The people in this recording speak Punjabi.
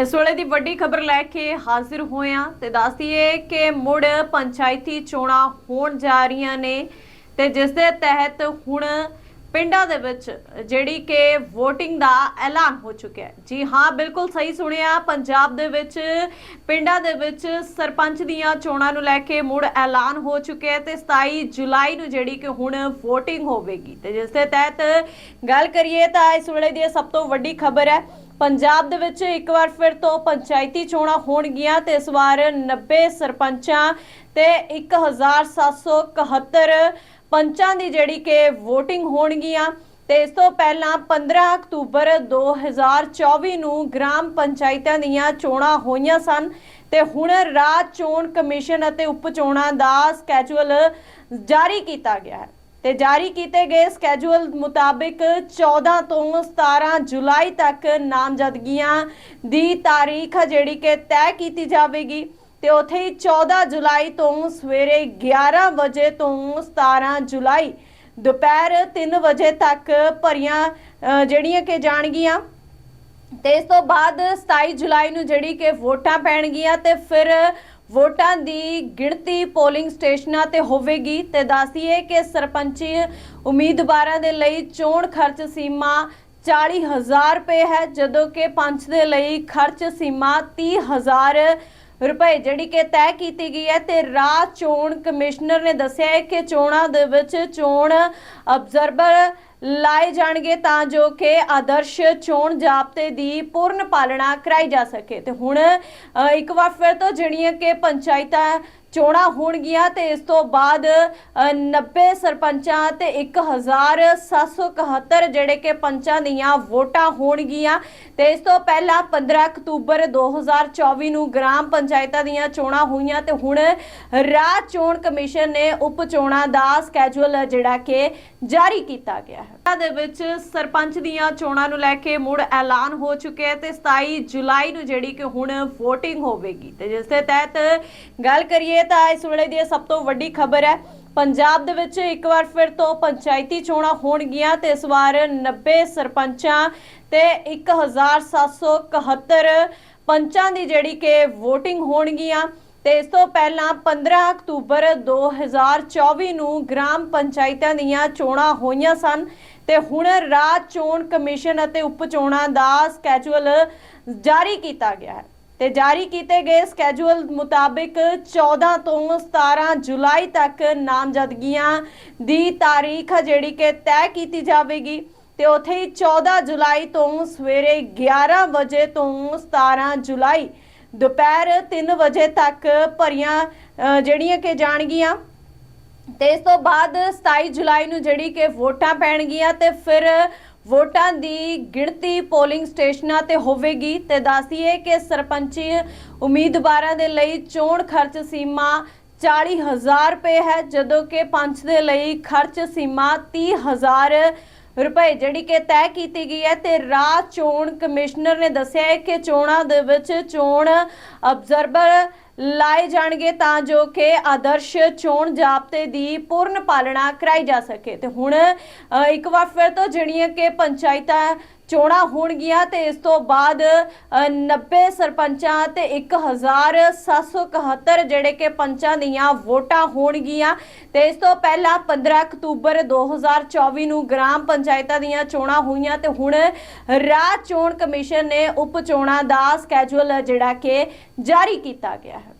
ਇਸ ਵੇਲੇ ਦੀ ਵੱਡੀ ਖਬਰ ਲੈ ਕੇ ਹਾਜ਼ਰ ਹੋਇਆ ਤੇ ਦੱਸ ਕਿ ਮੁੜ ਪੰਚਾਇਤੀ ਚੋਣਾਂ ਹੋਣ ਜਾ ਰਹੀਆਂ ਨੇ ਤੇ ਜਿਸ ਦੇ ਤਹਿਤ ਹੁਣ ਪਿੰਡਾਂ ਦੇ ਵਿੱਚ ਜਿਹੜੀ ਕਿ VOTING ਦਾ ਐਲਾਨ ਹੋ ਚੁੱਕਿਆ ਹੈ। ਜੀ ਹਾਂ, ਬਿਲਕੁਲ ਸਹੀ ਸੁਣਿਆ, ਪੰਜਾਬ ਦੇ ਵਿੱਚ, ਪਿੰਡਾਂ ਦੇ ਵਿੱਚ ਸਰਪੰਚ ਦੀਆਂ ਚੋਣਾਂ ਨੂੰ ਲੈ ਕੇ ਮੁੜ ਐਲਾਨ ਹੋ ਚੁੱਕਿਆ ਤੇ 27 ਜੁਲਾਈ ਨੂੰ ਜਿਹੜੀ ਕਿ ਹੁਣ VOTING ਹੋਵੇਗੀ। ਤੇ ਜਿਸ ਦੇ ਤਹਿਤ ਗੱਲ ਕਰੀਏ ਤਾਂ ਇਸ ਵੇਲੇ ਦੀ ਸਭ ਤੋਂ ਵੱਡੀ ਖਬਰ ਹੈ ਪੰਜਾਬ ਦੇ ਵਿੱਚ ਇੱਕ ਵਾਰ ਫਿਰ ਤੋਂ ਪੰਚਾਇਤੀ ਚੋਣਾਂ ਹੋਣਗੀਆਂ ਤੇ ਇਸ ਵਾਰ 90 ਸਰਪੰਚਾਂ ਤੇ 1771 ਪੰਚਾਂ ਦੀ ਜਿਹੜੀ ਕਿ VOTING ਹੋਣਗੀਆਂ। ਤੇ ਇਸ ਤੋਂ ਪਹਿਲਾਂ 15 ਅਕਤੂਬਰ 2024 ਨੂੰ ਗ੍ਰਾਮ ਪੰਚਾਇਤਾਂ ਦੀਆਂ ਚੋਣਾਂ ਹੋਈਆਂ ਸਨ ਤੇ ਹੁਣ ਰਾਜ ਚੋਣ ਕਮਿਸ਼ਨ ਅਤੇ ਉਪ ਚੋਣਾਂ ਦਾ ਸਕੇਜੂਲ ਜਾਰੀ ਕੀਤਾ ਗਿਆ ਹੈ। ਤੇ ਜਾਰੀ ਕੀਤੇ ਗਏ ਸਕੇਜੂਲ ਮੁਤਾਬਿਕ 14 ਤੋਂ 17 ਜੁਲਾਈ ਤੱਕ ਨਾਮਜ਼ਦਗੀਆਂ ਦੀ ਤਾਰੀਖ ਜਿਹੜੀ ਕਿ ਤੈਅ ਕੀਤੀ ਜਾਵੇਗੀ ਤੇ ਉੱਥੇ ਹੀ 14 ਜੁਲਾਈ ਤੋਂ ਸਵੇਰੇ 11 ਵਜੇ ਤੋਂ 17 ਜੁਲਾਈ ਦੁਪਹਿਰ 3 ਵਜੇ ਤੱਕ ਭਰੀਆਂ ਜਿਹੜੀਆਂ ਕਿ ਜਾਣਗੀਆਂ। ਤੇ ਇਸ ਤੋਂ ਬਾਅਦ 27 ਜੁਲਾਈ ਨੂੰ ਜਿਹੜੀ ਕਿ ਵੋਟਾਂ ਪੈਣਗੀਆਂ ਤੇ ਫਿਰ ਵੋਟਾਂ ਦੀ ਗਿਣਤੀ ਪੋਲਿੰਗ ਸਟੇਸ਼ਨਾਂ ਤੇ ਹੋਵੇਗੀ ਤੇ ਦੱਸੀਏ ਕਿ ਸਰਪੰਚੀ ਉਮੀਦਵਾਰਾਂ ਦੇ ਲਈ ਚੋਣ ਖਰਚ ਸੀਮਾ 40000 ਰੁਪਏ ਹੈ, ਜਦੋਂ ਕਿ ਪੰਚ ਦੇ ਲਈ ਖਰਚ ਸੀਮਾ 30000 ਰੁਪਏ, ਜਿਹੜੀ ਕਿ ਤੈਅ ਕੀਤੀ ਗਈ ਹੈ ਤੇ ਰਾਜ ਚੋਣ ਕਮਿਸ਼ਨਰ ਨੇ ਦੱਸਿਆ ਹੈ ਕਿ ਚੋਣਾਂ ਦੇ ਵਿੱਚ ਚੋਣ ਅਬਜ਼ਰਵਰ ਲਾਏ ਜਾਣਗੇ ਤਾਂ ਜੋ ਕਿ ਆਦਰਸ਼ ਚੋਣ ਜਾਬਤੇ ਦੀ ਪੂਰਨ ਪਾਲਣਾ ਕਰਾਈ ਜਾ ਸਕੇ। ਤੇ ਹੁਣ ਇੱਕ ਵਾਰ ਫਿਰ ਤੋਂ ਜਿਹੜੀਆਂ ਕਿ ਪੰਚਾਇਤਾਂ ਚੋਣਾਂ ਹੋਣਗੀਆਂ ਤੇ ਇਸ ਤੋਂ ਬਾਅਦ ਅ, 90 ਸਰਪੰਚਾਂ ਤੇ 1771 ਜਿਹੜੇ ਕਿ ਪੰਚਾਂ ਦੀਆਂ ਵੋਟਾਂ ਹੋਣਗੀਆਂ। ਤੇ ਇਸ ਤੋਂ ਪਹਿਲਾਂ 15 ਅਕਤੂਬਰ 2024 ਨੂੰ ਗ੍ਰਾਮ ਪੰਚਾਇਤਾਂ ਦੀਆਂ ਚੋਣਾਂ ਹੋਈਆਂ ਤੇ ਹੁਣ ਰਾਜ ਚੋਣ ਕਮਿਸ਼ਨ ਨੇ ਉਪ ਚੋਣਾਂ ਦਾ ਸਕੇਜੂਲ ਜਿਹੜਾ ਕਿ ਜਾਰੀ ਕੀਤਾ ਗਿਆ ਹੈ। ਦੇ ਵਿੱਚ ਸਰਪੰਚ ਦੀਆਂ ਚੋਣਾਂ ਨੂੰ ਲੈ ਕੇ ਮੁੜ ਐਲਾਨ ਹੋ ਚੁੱਕਿਆ ਹੈ ਤੇ 27 ਜੁਲਾਈ ਨੂੰ ਜਿਹੜੀ ਕਿ ਹੁਣ VOTING ਹੋਵੇਗੀ। ਤੇ ਜਿਸ ਦੇ ਤਹਿਤ ਗੱਲ ਕਰੀਏ ਤਾਂ ਇਸ ਵੇਲੇ ਦੀ ਸਭ ਤੋਂ ਵੱਡੀ ਖਬਰ ਹੈ। ਪੰਜਾਬ ਦੇ ਵਿੱਚ ਇੱਕ ਵਾਰ ਫਿਰ ਤੋਂ ਪੰਚਾਇਤੀ ਚੋਣਾਂ ਹੋਣਗੀਆਂ ਤੇ ਇਸ ਵਾਰ 90 ਸਰਪੰਚਾਂ ਤੇ 1771 ਪੰਚਾਂ ਦੀ ਜਿਹੜੀ ਕਿ VOTING ਹੋਣਗੀਆਂ। ਤੇ ਇਸ ਤੋਂ ਪਹਿਲਾਂ 15 ਅਕਤੂਬਰ 2024 ਨੂੰ ਗ੍ਰਾਮ ਪੰਚਾਇਤਾਂ ਦੀਆਂ ਚੋਣਾਂ ਹੋਈਆਂ ਸਨ ਤੇ ਹੁਣ ਰਾਜ ਚੋਣ ਕਮਿਸ਼ਨ ਅਤੇ ਉਪ ਚੋਣਾਂ ਦਾ ਸਕੇਜੂਲ ਜਾਰੀ ਕੀਤਾ ਗਿਆ ਹੈ। ਤੇ ਜਾਰੀ ਕੀਤੇ ਗਏ ਸਕੇਜੂਲ ਮੁਤਾਬਿਕ 14 ਤੋਂ 17 ਜੁਲਾਈ ਤੱਕ ਨਾਮਜ਼ਦਗੀਆਂ ਦੀ ਤਾਰੀਖ ਜਿਹੜੀ ਕਿ ਤੈਅ ਕੀਤੀ ਜਾਵੇਗੀ। ਤੇ ਉੱਥੇ 14 ਜੁਲਾਈ ਤੋਂ ਸਵੇਰੇ 11 ਵਜੇ ਤੋਂ 17 ਜੁਲਾਈ, ਦੁਪਹਿਰ 3 ਵਜੇ ਤੱਕ ਭਰੀਆਂ ਜਿਹੜੀਆਂ ਕਿ ਜਾਣਗੀਆਂ। ਤੇ ਇਸ ਤੋਂ ਬਾਅਦ 27 ਜੁਲਾਈ ਨੂੰ ਜਿਹੜੀ ਕਿ ਵੋਟਾਂ ਪੈਣਗੀਆਂ ਤੇ ਫਿਰ ਵੋਟਾਂ ਦੀ ਗਿਣਤੀ ਪੋਲਿੰਗ ਸਟੇਸ਼ਨਾਂ ਤੇ ਹੋਵੇਗੀ ਤੇ ਦੱਸੀਏ ਕਿ ਸਰਪੰਚੀ ਉਮੀਦਵਾਰਾਂ ਦੇ ਲਈ ਚੋਣ ਖਰਚ ਸੀਮਾ 40000 ਰੁਪਏ ਹੈ, ਜਦੋਂ ਕਿ ਪੰਚ ਦੇ ਲਈ ਖਰਚ ਸੀਮਾ 30000 ਰੁਪਏ, ਜਿਹੜੀ ਕਿ ਤੈਅ ਕੀਤੀ ਗਈ ਹੈ ਤੇ ਰਾਜ ਚੋਣ ਕਮਿਸ਼ਨਰ ਨੇ ਦੱਸਿਆ ਹੈ ਕਿ ਚੋਣਾਂ ਦੇ ਵਿੱਚ ਚੋਣ ਅਬਜ਼ਰਵਰ ਲਾਏ ਜਾਣਗੇ ਤਾਂ ਜੋ ਕਿ ਆਦਰਸ਼ ਚੋਣ ਜਾਬਤੇ ਦੀ ਪੂਰਨ ਪਾਲਣਾ ਕਰਾਈ ਜਾ ਸਕੇ। ਤੇ ਹੁਣ ਇੱਕ ਵਾਰ ਫਿਰ ਤੋਂ ਜਿਹੜੀਆਂ ਕਿ ਪੰਚਾਇਤਾਂ ਚੋਣਾਂ ਹੋਣਗੀਆਂ ਤੇ ਇਸ ਤੋਂ ਬਾਅਦ ਅ, 90 ਸਰਪੰਚਾਂ ਤੇ 1771 ਜਿਹੜੇ ਕਿ ਪੰਚਾਂ ਦੀਆਂ ਵੋਟਾਂ ਹੋਣਗੀਆਂ। ਤੇ ਇਸ ਤੋਂ ਪਹਿਲਾਂ 15 ਅਕਤੂਬਰ 2024 ਨੂੰ ਗ੍ਰਾਮ ਪੰਚਾਇਤਾਂ ਦੀਆਂ ਚੋਣਾਂ ਹੋਈਆਂ ਤੇ ਹੁਣ ਰਾਜ ਚੋਣ ਕਮਿਸ਼ਨ ਨੇ ਉਪ ਚੋਣਾਂ ਦਾ ਸਕੇਜੂਲ ਜਿਹੜਾ ਕਿ ਜਾਰੀ ਕੀਤਾ ਗਿਆ ਹੈ।